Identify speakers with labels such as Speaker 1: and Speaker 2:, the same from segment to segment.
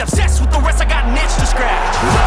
Speaker 1: Obsessed with the rest, I got an itch to scratch.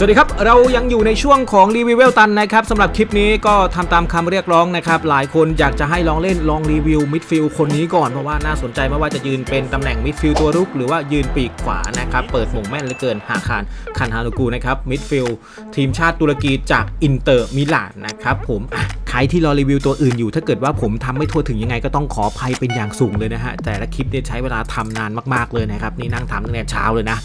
Speaker 2: สวัสดีครับ เรายังอยู่ในช่วงของรีวิวเวลตันนะครับสำหรับคลิปนี้ก็ทำตามคำเรียกร้องนะครับ หลายคนอยากจะให้ลองเล่นลองรีวิวมิดฟิลด์คนนี้ก่อน เพราะว่าน่าสนใจไม่ว่าจะยืนเป็นตำแหน่งมิดฟิลด์ตัวรุก หรือว่ายืนปีกขวานะครับ เปิดหม่งแม่นเหลือเกินหาคารคันฮานุกูนะครับมิดฟิลด์ทีมชาติตุรกีจากอินเตอร์มิลานนะครับผมใครที่รอรีวิวตัวอื่นอยู่ ถ้าเกิดว่าผมทำไม่ทั่วถึงยังไงก็ต้องขออภัยเป็นอย่างสูงเลยนะฮะแต่ละคลิปเนี่ยใช้เวลาทำนานมากๆเลยนะครับนี่นั่งทำตั้งแต่เช้าเลยนะ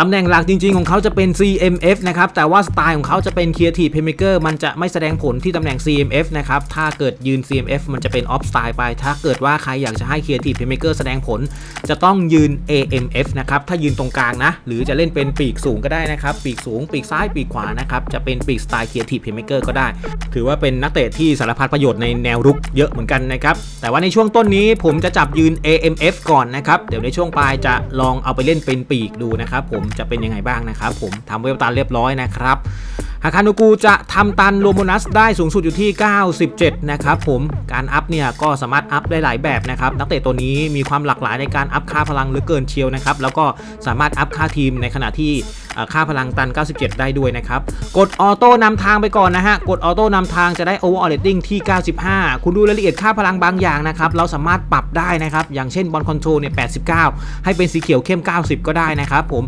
Speaker 2: ตำแหน่งหลักจริง ๆ ของเขาจะเป็น CMF นะครับ แต่ว่าสไตล์ของเขาจะเป็น Creative Playmaker มันจะไม่แสดงผลที่ตำแหน่ง CMF นะครับ ถ้าเกิดยืน CMF มันจะเป็น Off Style ไป ถ้าเกิดว่าใครอยากจะให้ Creative Playmaker แสดงผล จะต้องยืน AMF นะครับ ถ้ายืนตรงกลางนะ หรือจะเล่นเป็นปีกสูงก็ได้นะครับ ปีกสูง ปีกซ้าย ปีกขวานะครับ จะเป็นปีกสไตล์ Creative Playmaker ก็ได้ ถือว่าเป็นนักเตะที่สารพัดประโยชน์ในแนวรุกเยอะเหมือนกันนะครับ แต่ว่าในช่วงต้นนี้ผมจะจับยืน AMF ก่อนนะครับ เดี๋ยวในช่วงปลายจะลองเอาไปเล่นเป็นปีกดูนะครับผมจะเป็นยังไงบ้างนะครับผมทำเวลตันเรียบร้อยนะครับฮาคานูกูจะทำตันโลโมนัสได้สูงสุดอยู่ที่ 97 นะครับผมการอัพเนี่ยก็สามารถอัพได้หลายแบบนะครับ นักเตะตัวนี้มีความหลากหลายในการอัพค่าพลังหลือเกินเชียวนะครับ แล้วก็สามารถอัพค่าทีมในขณะที่ค่าพลังตัน 97 ได้ด้วยนะครับ กดออโต้นำทางไปก่อนนะฮะ กดออโต้นำทางจะได้ overall rating ที่ 95 คุณดูรายละเอียดค่าพลังบางอย่างนะครับ เราสามารถปรับได้นะครับ อย่างเช่นบอลคอนโทรลเนี่ย 89 ให้เป็นสีเขียวเข้ม 90 ก็ได้นะครับผม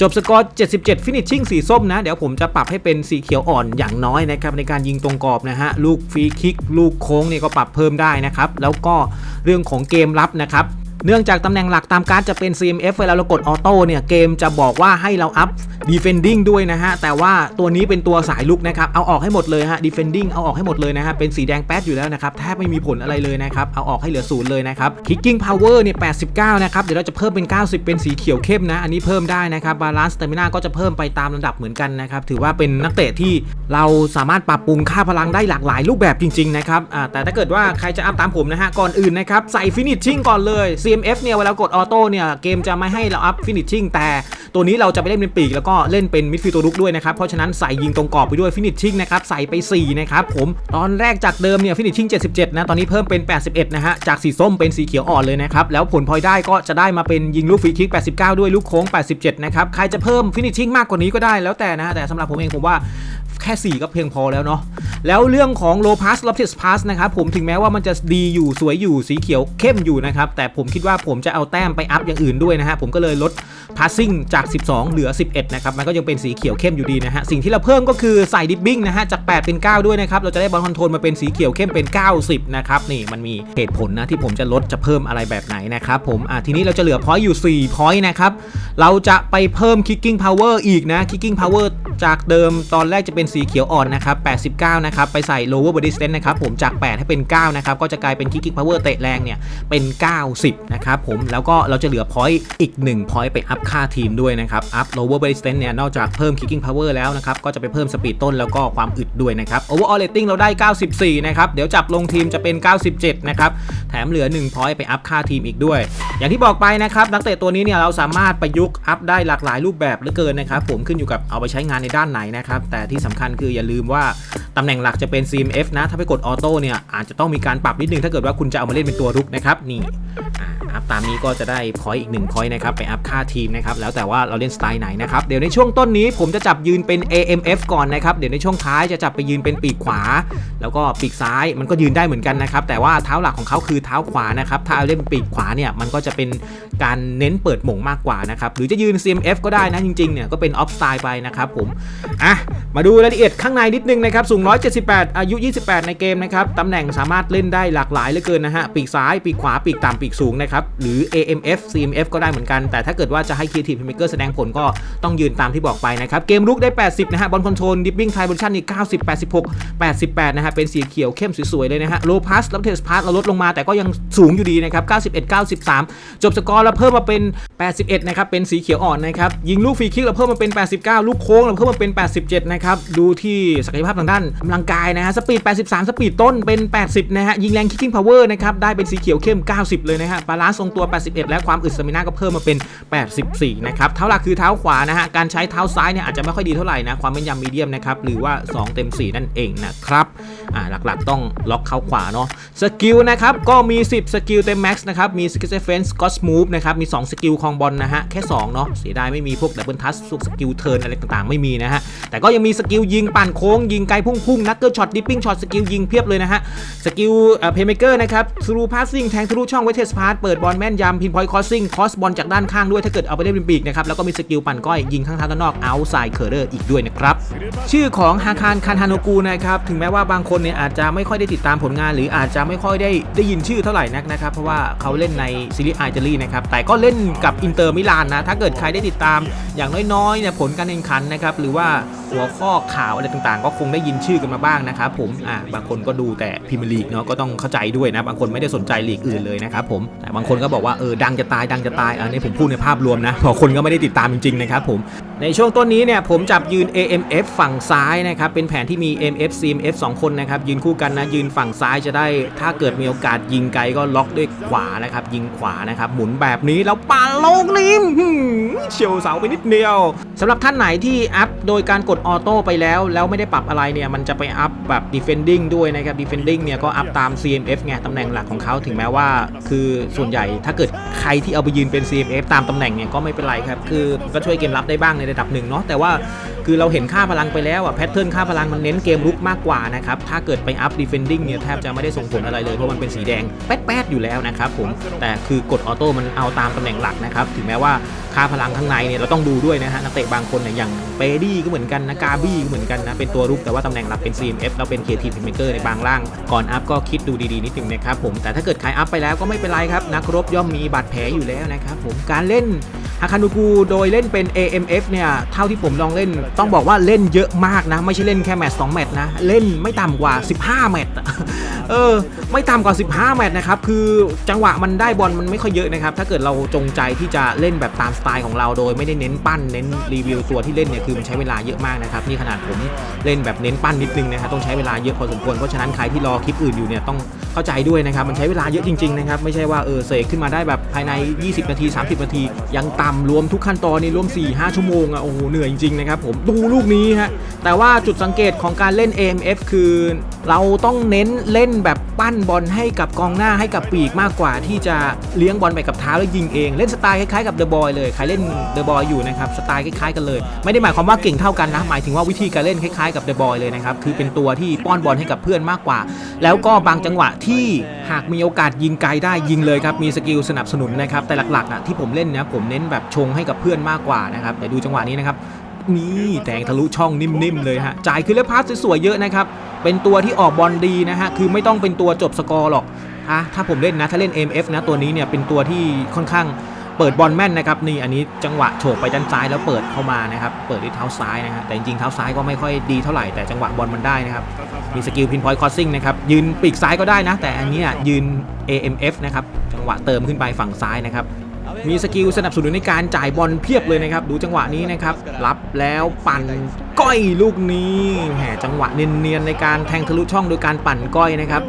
Speaker 2: จบสกอร์77 ฟินิชชิ่งสีส้มนะ เดี๋ยวผมจะปรับให้เป็นสีเขียวอ่อนอย่างน้อยนะครับในการยิงตรงกรอบนะฮะ ลูกฟรีคิก ลูกโค้งเนี่ยก็ปรับเพิ่มได้นะครับ แล้วก็เรื่องของเกมรับนะครับ เนื่องจากตำแหน่งหลักตามการ์ดจะเป็น CMF เวลาเรากดออโต้เนี่ยเกมจะบอกว่าให้เราอัพ defending ด้วยนะฮะ แต่ว่าตัวนี้เป็นตัวสายลุกนะครับ เอาออกให้หมดเลยฮะ defending เอาออกให้หมดเลยนะฮะ เป็นสีแดงแป๊ดอยู่แล้วนะครับ แทบไม่มีผลอะไรเลยนะครับ เอาออกให้เหลือศูนย์เลยนะครับ kicking power เนี่ย 89 นะครับ เดี๋ยวเราจะเพิ่มเป็น 90 เป็นสีเขียวเข้มนะ อันนี้เพิ่มได้นะครับ balance stamina ก็จะเพิ่มไปตามลำดับเหมือนกันนะครับ ถือว่าเป็นนักเตะที่เราสามารถปรับปรุงค่าพลังได้หลากหลายรูปแบบจริงๆนะครับแต่ถ้าเกิดว่าใครจะอัพตามผมนะฮะก่อนอื่นนะครับใส่ finishing ก่อนเลย CMF เนี่ยเวลากดออโต้เนี่ยเกมจะไม่ให้เราอัพ finishing แต่ตัวนี้เราจะไปเล่นเป็นปีกแล้วก็เล่นเป็นมิดฟิลด์ตัวรุกด้วยนะครับเพราะฉะนั้นใส่ยิงตรงกรอบไปด้วย finishing นะครับใส่ไป 4 นะครับผมตอนแรกจากเดิมเนี่ย finishing 77 นะตอนนี้เพิ่มเป็น 81 นะฮะจากสีส้มเป็นสีเขียวอ่อนเลยนะครับแล้วผลพลอยได้ก็จะได้มาเป็นยิงลูกฟรีคิก 89 ด้วยลูกโค้ง 87 นะครับใครจะเพิ่ม finishing มากกว่านี้ก็ได้แล้วแต่นะแต่สำหรับผมเองผมว่าแค่ 4 ก็เพียงพอแล้วเนาะแล้วเรื่องของ low pass l o p t i s pass นะครับผมถึงแม้ว่ามันจะดีอยู่สวยอยู่สีเขียวเข้มอยู่นะครับแต่ผมคิดว่าผมจะเอาแต้มไปอัพอย่างอื่นด้วยนะฮะผมก็เลยลด passing จาก 12 เหลือ 11 นะครับ มันก็ยังเป็นสีเขียวเข้มอยู่ดีนะฮะ สิ่งที่เราเพิ่มก็คือใส่ดิบบิ้งนะฮะ จาก 8 เป็น 9 ด้วยนะครับ เราจะได้บอลคอนโทรลมาเป็นสีเขียวเข้มเป็น 90 นะครับ นี่มันมีเหตุผลนะที่ผมจะลดจะเพิ่มอะไรแบบไหนนะครับผม อะทีนี้เราจะเหลือพอยต์อยู่ 4 พอยต์นะครับ เราจะไปเพิ่ม kicking power อีกนะ kicking power จากเดิมตอนแรกจะเป็นสีเขียวอ่อนนะครับ 89 นะครับ ไปใส่ lower body strength นะครับผมจาก 8 ให้เป็น 9 นะครับ ก็จะกลายเป็น kicking power เตะแรงเนี่ยเป็น 90นะครับผมแล้วก็เราจะเหลือ point อีก1 point ไปอัพค่าทีมด้วยนะครับอัพ lower body strength เนี่ยนอกจากเพิ่ม kicking power แล้วนะครับก็จะไปเพิ่มสปีดต้นแล้วก็ความอึดด้วยนะครับ overall rating เราได้ 94 นะครับเดี๋ยวจับลงทีมจะเป็น 97 นะครับแถมเหลือ1 point ไปอัพค่าทีมอีกด้วย อย่างที่บอกไปนะครับนักเตะตัวนี้เนี่ยเราสามารถประยุกต์อัพได้หลากหลายรูปแบบเหลือเกินนะครับผมขึ้นอยู่กับเอาไปใช้งานในด้านไหนนะครับแต่ที่สำคัญคืออย่าลืมว่าตำแหน่งหลักจะเป็น CMF นะถ้าไปกดออโต้เนี่ยอาจจะต้องมีการปรับนิดนึงถ้าเกิดว่าคุณจะเอามาเล่นเป็นตัวรุกนะครับนี่อัพตามนี้ก็จะได้พอยต์อีก1พอยต์นะครับไปอัพค่าทีมนะครับแล้วแต่ว่าเราเล่นสไตล์ไหนนะครับเดี๋ยวในช่วงต้นนี้ผมจะจับยืนเป็น AMF ก่อนนะครับเดี๋ยวในช่วงท้ายจะจับไปยืนเป็นปีกขวา แล้วก็ปีกซ้ายมันก็ยืนได้เหมือนกันนะครับแต่ว่าเท้าหลักของเขาคือเท้าขวานะครับถ้าเอาเล่นปีกขวาเนี่ยมันก็จะเป็นการเน้นเปิดหม่งมากกว่านะครับหรือจะยืน CMF ก็ได้นะจริงๆเนี่ยก็เป็นออฟสไตล์ไปนะครับผมอะมาดูรายละเอียดข้างในนิดนึงนะครับสูง 178 อายุ 28 ในเกมนะครับตำแหน่งสามารถเล่นได้หลากหลายเหลือเกินนะฮะปีกซ้ายปีกขวาปีกต่ำปีกสูงนะครับ หรือ AMF CMF ก็ได้เหมือนกัน แต่ถ้าเกิดว่าจะให้ Creative Playmaker แสดงผลก็ต้องยืนตามที่บอกไปนะครับ เกมรุกได้ 80 นะฮะ บอลคอนโทรลดิปปิ้งไทยบอลชั่นนี่ 90 86 88 นะฮะ เป็นสีเขียวเข้มสวยๆ เลยนะฮะ โลพัสแล้วเทสพาสเราลดลงมาแต่ก็ยังสูงอยู่ดีนะครับ 91 93 จบสกอร์แล้วเพิ่มมาเป็น 81 นะครับ เป็นสีเขียวอ่อนนะครับ ยิงลูกฟรีคิกเราเพิ่มมาเป็น 89 ลูกโค้งเราเพิ่มมาเป็น 87 นะครับ ดูที่ศักยภาพทางด้านกำลังกายนะฮะ สปีด 83 สปีดต้นเป็น 80 นะฮะ ยิงแรงคิกกิ้งพาวเวอร์นะครับ ได้เป็นสีเขียวเข้ม 90 เลยนะฮะบาลานซ์ทรงตัว 81 และความอึดสมินาก็เพิ่มมาเป็น 84 นะครับ เท้าหลักคือเท้าขวานะฮะ การใช้เท้าซ้ายเนี่ยอาจจะไม่ค่อยดีเท่าไหร่นะ ความแม่นยำมีเดียมนะครับ หรือว่า 2 เต็ม 4 นั่นเองนะครับ อ่า หลักๆต้องล็อกเข้าขวาเนาะ สกิลนะครับ ก็มี 10 สกิลเต็มแม็กซ์นะครับ มีสกิลเซฟเฟนส์ก็สมูฟนะครับ มี 2 สกิลคองบอลนะฮะ แค่ 2 เนาะ เสียดายไม่มีพวกดับเบิลทัสพวกสกิลเทิร์นอะไรต่างๆ ไม่มีนะฮะ แต่ก็ยังมีสกิลยิงปั่นโค้งยิงไกลพุ่งๆนักเกิลช็อตดิปปิ้งช็อตสกิลยิงเพียบเลยนะฮะสกิลเพย์เมเกอร์นะครับทรูพาสซิ่งแทงทะลุช่องเวทเทสพาสเปิดบอลแม่นยำพินพอยต์คอสซิ่งคอสบอลจากด้านข้างด้วยถ้าเกิดเอาไปเล่นเป็นปีกนะครับแล้วก็มีสกิลปั่นก้อยยิงข้างเท้าด้านนอกเอาไซเคอร์เรอร์อีกด้วยนะครับชื่อของฮาคารคันฮาโนกูนะครับถึงแม้ว่าบางคนเนี่ยอาจจะไม่ค่อยได้ติดตามผลงาน หรืออาจจะไม่ค่อยได้ได้ยินชื่อเท่าไหร่นักนะครับเพราะว่าเขาเล่นในซีรีส์ไอเจลีนะครับแต่ก็เล่นกับอินเตอร์มิลานนะถ้าเกิดใครได้ติดตามอย่างน้อยๆเนี่ยผลการแข่งขันนะครับหรือว่าหัวข้อข่าวอะไรต่างๆ ก็คงได้ยินชื่อกันมาบ้างนะครับผมอ่าบางคนก็ดูแต่พรีเมียร์ลีกเนาะก็ต้องเข้าใจด้วยนะ บางคนไม่ได้สนใจลีกอื่นเลยนะครับผมแต่บางคนก็บอกว่าเออดังจะตายดังจะตายอันนี้ผมพูดในภาพรวมนะพราะคนก็ไม่ได้ติดตามจริงๆนะครับผมในช่วงต้นนี้เนี่ยผมจับยืน AMF ฝั่งซ้ายนะครับเป็นแผนที่มี MF CMF 2 คนนะครับยืนคู่กันนะยืนฝั่งซ้ายจะได้ถ้าเกิดมีโอกาสยิงไกลก็ล็อกด้วยขวานะครับยิงขวานะครับหมุนแบบนี้แล้วปาลงริม เฉียวเสาไปนิดเดียวสำหรับท่านไหนที่อัพโดยการกดออโต้ไปแล้ว แล้วไม่ได้ปรับอะไรเนี่ย มันจะไปอัพแบบ defending ด้วยนะครับ defending เนี่ยก็อัพตาม CMF ไงตำแหน่งหลักของเขาถึงแม้ว่า คือส่วนใหญ่ถ้าเกิดใครที่เอาไปยืนเป็น CMF ตามตำแหน่งเนี่ยก็ไม่เป็นไรครับคือก็ช่วยเกมรับได้บ้างในระดับหนึ่งเนาะแต่ว่า คือเราเห็นค่าพลังไปแล้วอะแพทเทิร์นค่าพลังมันเน้นเกมรุกมากกว่านะครับ ถ้าเกิดไปอัพ defending เนี่ยแทบจะไม่ได้ส่งผลอะไรเลย เพราะมันเป็นสีแดงแป๊ดๆอยู่แล้วนะครับผม แต่คือกดออโต้มันเอาตามตำแหน่งหลักนะครับ ถึงแม้ว่าค่าพลังข้างในเนี่ยเราต้องดูด้วยนะฮะ นักเตะบางคนเนี่ยอย่างเปดี้ก็เหมือนกันนะกาบี้ก็เหมือนกันนะ เป็นตัวรุกแต่ว่าตำแหน่งหลักเป็น CMF เราเป็น Creative Playmaker ในบางล่าง ก่อนอัพก็คิดดูดีๆนิดนึงนะครับผม แต่ถ้าเกิดใครอัพไปแล้วก็ไม่เป็นไรครับนักรบย่อมมีบาดแผลอยู่แล้วนะครับผมการเล่นฮาคานูกูโดยเล่นเป็น AMF เนี่ยเท่าที่ผมลองเล่นต้องบอกว่าเล่นเยอะมากนะ ไม่ใช่เล่นแค่แมตช์2แมตช์นะ เล่นไม่ต่ำกว่า 15 แมตช์เออ ไม่ต่ำกว่า 15 แมตช์นะครับ คือจังหวะมันได้บอลมันไม่ค่อยเยอะนะครับ ถ้าเกิดเราจงใจที่จะเล่นแบบตามสไตล์ของเราโดยไม่ได้เน้นปั้นเน้นรีวิวตัวที่เล่นเนี่ยคือมันใช้เวลาเยอะมากนะครับนี่ขนาดผมเล่นแบบเน้นปั้นนิดนึงนะครับต้องใช้เวลาเยอะพอสมควรเพราะฉะนั้นใครที่รอคลิปอื่นอยู่เนี่ยต้องเข้าใจด้วยนะครับมันใช้เวลาเยอะจริงๆนะครับไม่ใช่ว่าเออเสกขึ้นมาได้แบบภายใน 20 นาที 30 นาที ยังต่ำรวมทุกขั้นตอนนี่รวม 4-5 ชั่วโมงอะโอ้โหเหนื่อยจริงๆนะครับผมดูลูกนี้ฮะ แต่ว่าจุดสังเกตของการเล่น AMF คือ เราต้องเน้นเล่นแบบปั้นบอลให้กับกองหน้าให้กับปีกมากกว่า ที่จะเลี้ยงบอลไปกับเท้าแล้วยิงเอง เล่นสไตล์คล้ายๆกับเดอะบอยเลยใครเล่นเดอะบอยอยู่นะครับสไตล์คล้ายๆกันเลย ไม่ได้หมายความว่าเก่งเท่ากันนะหมายถึงว่าวิธีการเล่นคล้ายๆกับเดอะบอยเลยนะครับคือเป็นตัวที่ป้อนบอลให้กับเพื่อนมากกว่า แล้วก็บางจังหวะที่หากมีโอกาสยิงไกลได้ยิงเลยครับมีสกิลสนับสนุนนะครับแต่หลักๆอะที่ผมเล่นนะผมเน้นแบบชงให้กับเพื่อนมากกว่านะครับแต่ดูจังหวะนี้นะครับ นี่แทงทะลุช่องนิ่มๆเลยฮะจ่ายคือเลือพาสสวยๆเยอะนะครับ เป็นตัวที่ออกบอลดีนะฮะ คือไม่ต้องเป็นตัวจบสกอร์หรอกฮะถ้าผมเล่นนะถ้าเล่น MF นะตัวนี้เนี่ยเป็นตัวที่ค่อนข้างเปิดบอลแม่นนะครับนี่อันนี้จังหวะโฉบไปด้านซ้ายแล้วเปิดเข้ามานะครับเปิดด้วยเท้าซ้ายนะฮะแต่จริงๆเท้าซ้ายก็ไม่ค่อยดีเท่าไหร่แต่จังหวะบอลมันได้นะครับมีสกิลพินพอยต์คอสซิ่งนะครับยืนปีกซ้ายก็ได้นะ แต่อันนี้ยืน AMF นะครับจังหวะเติมขึ้นไปฝั่งซ้ายนะครับ มีสกิลสนับสนุนในการจ่ายบอลเพียบเลยนะครับ ดูจังหวะนี้นะครับ รับแล้วปั่นก้อยลูกนี้แหมจังหวะเนียนๆในการแทงทะลุช่องโดยการปั่นก้อยนะครับ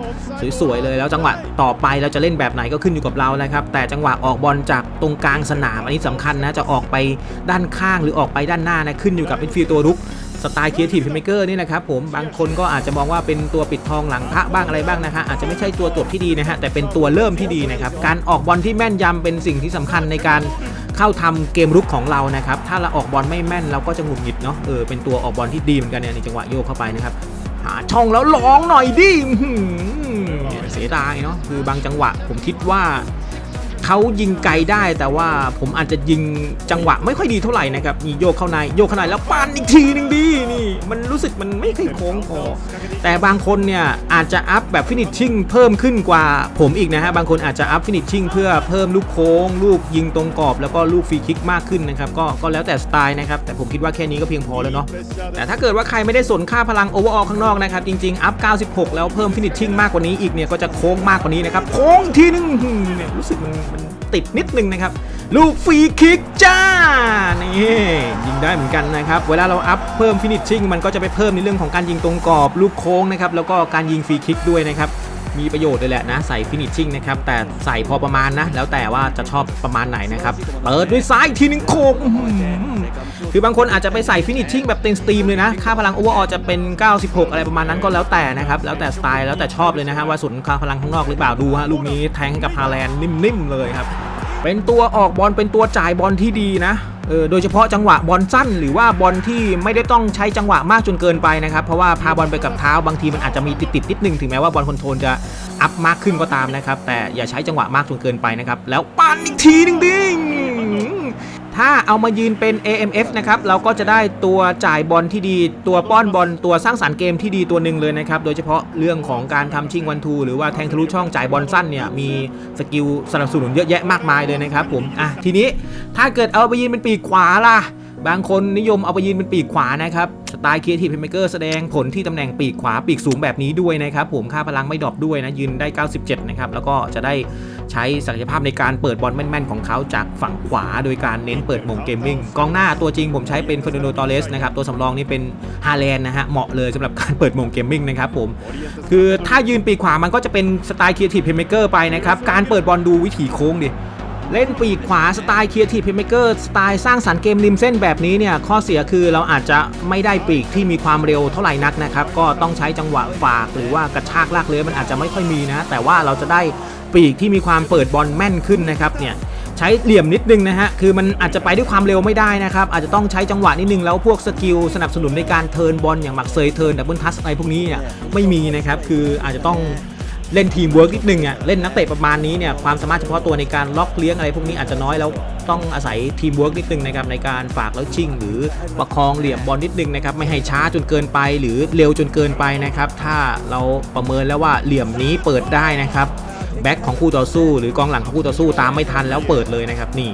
Speaker 2: สวยๆเลยแล้วจังหวะต่อไปเราจะเล่นแบบไหนก็ขึ้นอยู่กับเรานะครับ แต่จังหวะออกบอลจากตรงกลางสนามอันนี้สำคัญนะจะออกไปด้านข้างหรือออกไปด้านหน้านะขึ้นอยู่กับเป็นฟิลตัวรุก สไตล์ Creative Filmmaker นี่นะครับผมบางคนก็อาจจะมองว่าเป็นตัวปิดทองหลังพระบ้างอะไรบ้างนะฮะอาจจะไม่ใช่ตัวจบที่ดีนะฮะแต่เป็นตัวเริ่มที่ดีนะครับการออกบอลที่แม่นยำเป็นสิ่งที่สำคัญในการเข้าทำเกมรุกของเรานะครับถ้าเราออกบอลไม่แม่นเราก็จะหงุดหงิดเนาะเออเป็นตัวออกบอลที่ดีเหมือนกันเนี่ยในจังหวะโยกเข้าไปนะครับหาช่องแล้วร้องหน่อยดิเสียดายเนาะคือบางจังหวะผมคิดว่า เขายิงไกลได้แต่ว่าผมอาจจะยิงจังหวะไม่ค่อยดีเท่าไหร่นะครับนี่โยกเข้าในโยกเข้าในแล้วปานอีกทีหนึงดีนี่ มันรู้สึกมันไม่ค่อยโค้งพอแต่บางคนเนี่ยอาจจะอัพแบบฟินิชชิ่งเพิ่มขึ้นกว่าผมอีกนะฮะบางคนอาจจะอัพฟินิชชิ่งเพื่อเพิ่มลูกโค้ง ลูกยิงตรงกรอบ แล้วก็ลูกฟรีคิกมากขึ้นนะครับก็ก็แล้วแต่สไตล์นะครับแต่ผมคิดว่าแค่นี้ก็เพียงพอแล้วเนาะแต่ถ้าเกิดว่าใครไม่ได้สนค่าพลังโอเวอร์ออลข้างนอกนะครับจริงๆอัพ 96 แล้วเพิ่มฟินิชชิ่งมากกว่านี้อีกเนี่ยก็จะโค้งมากกว่านี้นะครับโค้งทีนึงเนี่ยรู้สึกมัน ติดนิดนึงนะครับ ลูกฟรีคิกจ้า นี่ยิงได้เหมือนกันนะครับ เวลาเราอัพเพิ่มฟินิชชิ่งมันก็จะไปเพิ่มในเรื่องของการยิงตรงกรอบลูกโค้งนะครับ แล้วก็การยิงฟรีคิกด้วยนะครับมีประโยชน์เลยแหละนะใส่ฟินิชชิ่งนะครับแต่ใส่พอประมาณนะ แล้วแต่ว่าจะชอบประมาณไหนนะครับ เปิดด้วยซ้ายทีนึงโคกอื้อหือคือบางคนอาจจะไปใส่ฟินิชชิ่งแบบเต็มสตรีมเลยนะ ค่าพลังโอเวอร์ออจะเป็น 96 อะไรประมาณนั้นก็แล้วแต่นะครับ แล้วแต่สไตล์แล้วแต่ชอบเลยนะฮะว่าสุนค่าพลังข้างนอกหรือเปล่าดูฮะลูกนี้แทงกับฮาแลนด์นิ่มๆเลยครับ เป็นตัวออกบอลเป็นตัวจ่ายบอลที่ดีนะเออโดยเฉพาะจังหวะบอลสั้น หรือว่าบอลที่ไม่ได้ต้องใช้จังหวะมากจนเกินไปนะครับ เพราะว่าพาบอลไปกับเท้าบางทีมันอาจจะมีติดๆนิดนึงถึงแม้ว่าบอลคอนโทรลจะอัพมากขึ้นก็ตามนะครับ แต่อย่าใช้จังหวะมากจนเกินไปนะครับ แล้วปันอีกทีหนึงดิง ถ้าเอามายืนเป็น AMF นะครับ เราก็จะได้ตัวจ่ายบอลที่ดี ตัวป้อนบอล ตัวสร้างสรรค์เกมที่ดีตัวหนึ่งเลยนะครับ โดยเฉพาะเรื่องของการทำชิงวันทู หรือว่าแทงทะลุช่องจ่ายบอลสั้นเนี่ย มีสกิลสนับสนุนเยอะแยะมากมายเลยนะครับผม อะ ทีนี้ถ้าเกิดเอาไปยืนเป็นปีกขวาล่ะ บางคนนิยมเอาไปยืนเป็นปีกขวานะครับ สไตล์ครีเอทีฟเพลย์เมเกอร์แสดงผลที่ตำแหน่งปีกขวาปีกสูงแบบนี้ด้วยนะครับผมค่าพลังไม่ดรอปด้วยนะ ยืนได้ 97 นะครับ แล้วก็จะได้ใช้ศักยภาพในการเปิดบอลแม่น ๆ ของเขาจากฝั่งขวา โดยการเน้นเปิดมงเกมมิ่งกองหน้าตัวจริงผมใช้เป็นเฟอร์นันโดตอเรสนะครับตัวสำรองนี่เป็นฮาแลนด์นะฮะเหมาะเลยสำหรับการเปิดมงเกมมิ่งนะครับผมคือถ้ายืนปีกขวามันก็จะเป็นสไตล์ครีเอทีฟเพลย์เมเกอร์ไปนะครับการเปิดบอลดูวิถีโค้งดิ เล่นปีกขวาสไตล์เครีเอทีเพเมเกอร์สไตล์สร้างสรรค์เกมริมเส้นแบบนี้เนี่ย ข้อเสียคือเราอาจจะไม่ได้ปีกที่มีความเร็วเท่าไหร่นักนะครับ ก็ต้องใช้จังหวะฝากหรือว่ากระชากลากเลื้อยมันอาจจะไม่ค่อยมีนะ แต่ว่าเราจะได้ปีกที่มีความเปิดบอลแม่นขึ้นนะครับเนี่ยใช้เหลี่ยมนิดนึงนะฮะ คือมันอาจจะไปด้วยความเร็วไม่ได้นะครับ อาจจะต้องใช้จังหวะนิดนึงแล้วพวกสกิลสนับสนุนในการเทิร์นบอลอย่างหมักเซยเทิร์นดับเบิลทัสอะไรพวกนี้เนี่ยไม่มีนะครับ คืออาจจะต้อง เล่นทีมเวิร์กนิดนึงอะเล่นนักเตะประมาณนี้เนี่ยความสามารถเฉพาะตัวในการล็อกเลี้ยงอะไรพวกนี้อาจจะน้อยแล้วต้องอาศัยทีมเวิร์กนิดนึงนะครับในการฝากแล้วชิ่ง หรือประคองเหลี่ยมบอลนิดนึงนะครับไม่ให้ช้าจนเกินไป หรือเร็วจนเกินไปนะครับถ้าเราประเมินแล้วว่าเหลี่ยมนี้เปิดได้นะครับแบ็คของคู่ต่อสู้ หรือกองหลังของคู่ต่อสู้ตามไม่ทันแล้วเปิดเลยนะครับนี่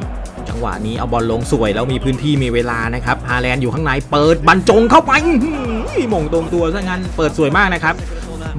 Speaker 2: จังหวะนี้เอาบอลลงสวยแล้วมีพื้นที่มีเวลานะครับฮาแลนด์อยู่ข้างในเปิดบรรจงเข้าไปมงตรงตัวซะงั้นเปิดสวยมากนะครับ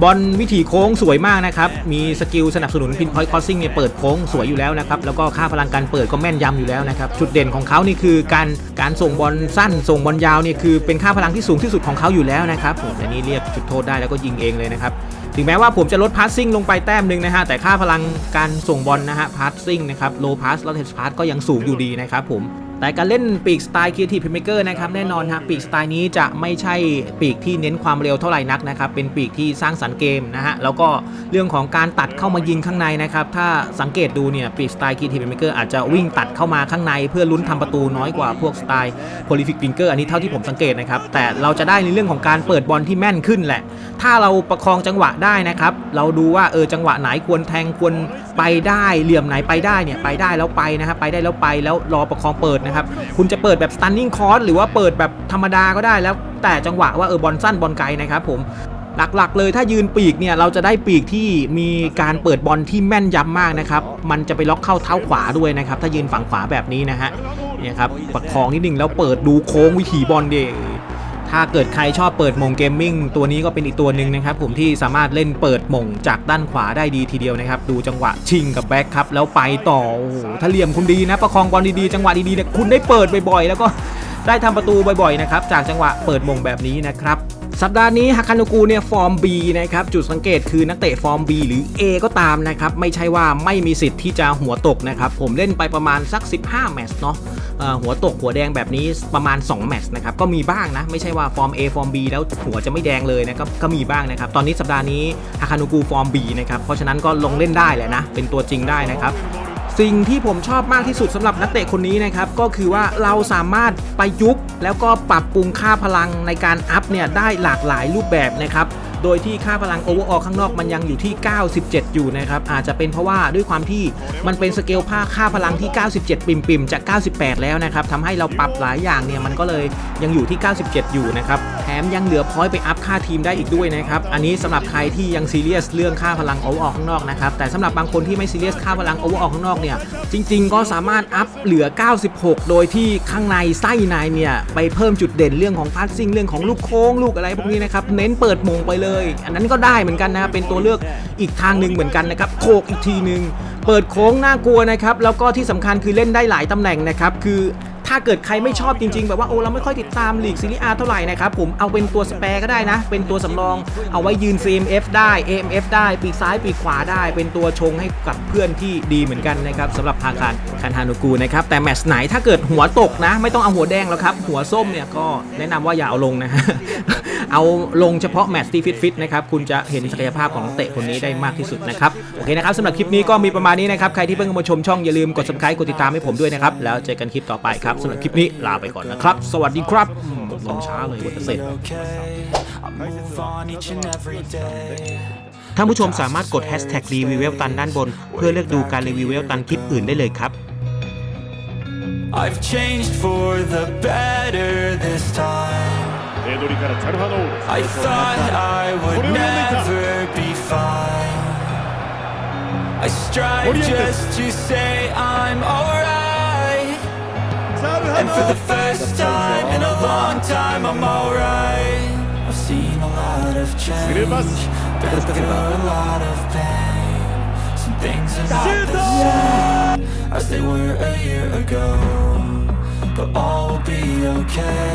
Speaker 2: บอลวิถีโค้งสวยมากนะครับ มีสกิลสนับสนุนพินพอยต์คอสซิ่งเนี่ยเปิดโค้งสวยอยู่แล้วนะครับ แล้วก็ค่าพลังการเปิดก็แม่นยำอยู่แล้วนะครับ จุดเด่นของเขานี่คือการการส่งบอลสั้น ส่งบอลยาวเนี่ยคือเป็นค่าพลังที่สูงที่สุดของเขาอยู่แล้วนะครับผมแต่นี่เรียกจุดโทษได้แล้วก็ยิงเองเลยนะครับถึงแม้ว่าผมจะลดพาสซิ่งลงไปแต้มหนึ่งนะฮะแต่ค่าพลังการส่งบอลนะฮะพาสซิ่งนะครับโลพาสแล้วเทสพาสก็ยังสูงอยู่ดีนะครับผม แต่การเล่นปีกสไตล์ Creative Playmaker นะครับแน่นอนฮะปีกสไตล์นี้จะไม่ใช่ปีกที่เน้นความเร็วเท่าไหร่นักนะครับเป็นปีกที่สร้างสรรค์เกมนะฮะแล้วก็เรื่องของการตัดเข้ามายิงข้างในนะครับถ้าสังเกตดูเนี่ยปีกสไตล์ Creative Playmaker อาจจะวิ่งตัดเข้ามาข้างในเพื่อลุ้นทำประตูน้อยกว่าพวกสไตล์ Prolific Finger อันนี้เท่าที่ผมสังเกตนะครับแต่เราจะได้ในเรื่องของการเปิดบอลที่แม่นขึ้นแหละ ถ้าเราประคองจังหวะได้นะครับเราดูว่าเออจังหวะไหนควรแทงควรไปได้เหลี่ยมไหนไปได้เนี่ยไปได้แล้วไปนะครับไปได้แล้วไปแล้วรอประคองเปิดนะครับ คุณจะเปิดแบบ stunning cross หรือว่าเปิดแบบธรรมดาก็ได้แล้วแต่จังหวะว่าเออบอลสั้นบอลไกลนะครับผมหลักๆ เลยถ้ายืนปีกเนี่ยเราจะได้ปีกที่มีการเปิดบอลที่แม่นยำมากนะครับ มันจะไปล็อกเข้าเท้าขวาด้วยนะครับ ถ้ายืนฝั่งขวาแบบนี้นะฮะเนี่ยครับประคองนิดนึงแล้วเปิดดูโค้งวิถีบอลเด ถ้าเกิดใครชอบเปิดมงเกมมิ่งตัวนี้ก็เป็นอีกตัวหนึ่งนะครับผมที่สามารถเล่นเปิดมงจากด้านขวาได้ดีทีเดียวนะครับ ดูจังหวะชิงกับแบ็คครับ แล้วไปต่อโอ้โหถ้าเหลี่ยมคุณดีนะ ประคองบอลดีๆจังหวะดีๆเนี่ยคุณได้เปิดบ่อยๆ แล้วก็ได้ทำประตูบ่อยๆนะครับจากจังหวะเปิดมงแบบนี้นะครับ สัปดาห์นี้ฮาคานุกูเนี่ยฟอร์ม B นะครับจุดสังเกตคือนักเตะฟอร์ม B หรือ A ก็ตามนะครับไม่ใช่ว่าไม่มีสิทธิ์ที่จะหัวตกนะครับผมเล่นไปประมาณสัก 15 แมตช์เนาะหัวตกหัวแดงแบบนี้ประมาณ 2 แมตช์นะครับก็มีบ้างนะไม่ใช่ว่าฟอร์ม A ฟอร์ม B แล้วหัวจะไม่แดงเลยนะครับก็มีบ้างนะครับตอนนี้สัปดาห์นี้ฮาคานุกูฟอร์ม B นะครับเพราะฉะนั้นก็ลงเล่นได้แหละนะเป็นตัวจริงได้นะครับ สิ่งที่ผมชอบมากที่สุดสำหรับนักเตะคนนี้นะครับก็คือว่าเราสามารถประยุกต์ แล้วก็ปรับปรุงค่าพลังในการอัพเนี่ยได้หลากหลายรูปแบบนะครับ โดยที่ค่าพลังโอเวอร์ออข้างนอกมันยังอยู่ที่ 97 อยู่นะครับ อาจจะเป็นเพราะว่าด้วยความที่มันเป็นสเกลค่าค่าพลังที่ 97 ปิ่มปิมๆจาก 98 แล้วนะครับทำให้เราปรับหลายอย่างเนี่ยมันก็เลยยังอยู่ที่ 97 อยู่นะครับ แถมยังเหลือพอยต์ไปอัพค่าทีมได้อีกด้วยนะครับ อันนี้สำหรับใครที่ยังซีเรียสเรื่องค่าพลังโอเวอร์ออข้างนอกนะครับ แต่สำหรับบางคนที่ไม่ซีเรียสค่าพลังโอเวอร์ออข้างนอกเนี่ย จริง ๆ ก็สามารถอัพเหลือ 96 โดยที่ข้างในไส้ในเนี่ยไปเพิ่มจุดเด่นเรื่องของพาสซิ่งเรื่องของลูกโค้งลูกอะไรพวกนี้นะครับ เน้นเปิดมงไปเลยอันนั้นก็ได้เหมือนกันนะครับเป็นตัวเลือกอีกทางหนึ่งเหมือนกันนะครับโคกอีกทีหนึ่งเปิดโค้งน่ากลัวนะครับแล้วก็ที่สำคัญคือเล่นได้หลายตำแหน่งนะครับคือถ้าเกิดใครไม่ชอบจริงๆ แบบว่าโอ้เราไม่ค่อยติดตามลีกซีรีอาเท่าไหร่นะครับผมเอาเป็นตัวสเปร์ก็ได้นะ เป็นตัวสำรองเอาไว้ยืน CMF ได้ AMF ได้ ปีกซ้ายปีกขวาได้ เป็นตัวชงให้กับเพื่อนที่ดีเหมือนกันนะครับสำหรับทางการคันฮานุกูนะครับแต่แมตช์ไหนถ้าเกิดหัวตกนะ ไม่ต้องเอาหัวแดงแล้วครับ หัวส้มเนี่ยก็แนะนำว่าอย่าเอาลงนะฮะ เอาลงเฉพาะแมตช์ที่ฟิตๆนะครับคุณจะเห็นศักยภาพของนักเตะคนนี้ได้มากที่สุดนะครับโอเคนะครับสำหรับคลิปนี้ก็มีประมาณนี้นะครับใครที่เพิ่งมาชมช่องอย่าลืมกด subscribe กดติดตามให้ผมด้วยนะครับแล้วเจอกันคลิปต่อไปครับสำหรับคลิปนี้ลาไปก่อนนะครับ สวัสดีครับลงช้าเลยกว่าจะเสร็จ ท่านผู้ชมสามารถกด hashtag รีวิวเวลตันด้านบน เพื่อเลือกดูการรีวิวเวลตันคลิปอื่นได้เลยครับ
Speaker 1: I've changed for the better.
Speaker 3: エドリからチャルハノール
Speaker 1: I thought I would never be fine. I strive just to say I'm alright. And for the first time in a long time, I'm alright. I've seen a lot of change, been through a lot of pain. Some things are not the same as they were a year ago, but all will be okay.